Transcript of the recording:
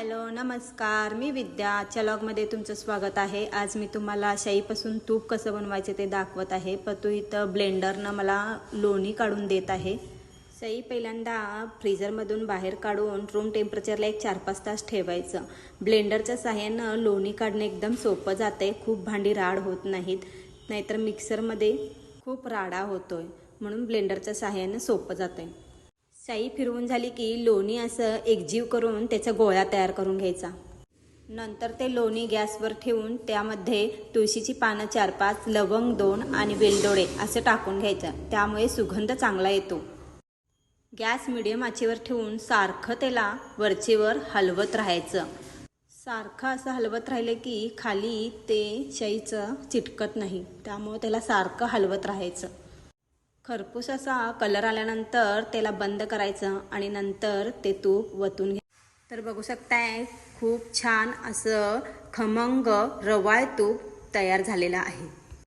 Hello नमस्कार. मी विद्या. आजच्या लॉगमध्ये तुमचं स्वागत आहे. आज मी तुम्हाला शाईपासून तूप कसं बनवायचे ते दाखवत आहे. पतू इथं ब्लेंडरनं मला लोणी काढून देत आहे. सई पहिल्यांदा फ्रीजरमधून बाहेर काढून रूम टेम्परेचरला एक चार पाच तास ठेवायचं. ब्लेंडरच्या साह्यानं लोणी काढणे एकदम सोपं जाते खूप भांडी राड होत नाहीत. नाहीतर मिक्सरमध्ये खूप राडा होतोय. म्हणून ब्लेंडरच्या साह्यानं सोपं जातं आहे साई फिरवून झाली की लोणी असं एकजीव करून त्याचा गोळा तयार करून घ्यायचा. नंतर ते लोणी गॅसवर ठेवून त्यामध्ये तुळशीची पानं चार पाच लवंग दोन आणि वेलदोडे असं टाकून घ्यायचं. त्यामुळे सुगंध चांगला येतो. गॅस मिडियम आचेवर ठेवून सारखं त्याला वरचेवर हलवत राहायचं. सारखं असं हलवत राहिलं की खाली ते शाईचं चिटकत नाही. त्यामुळे त्याला सारखं हलवत राहायचं. खरपूस असा कलर आल्यानंतर त्याला बंद करायचं आणि नंतर ते तूप वतून घ्या. तर बघू शकताय खूप छान असं खमंग रवाळ तूप तयार झालेलं आहे.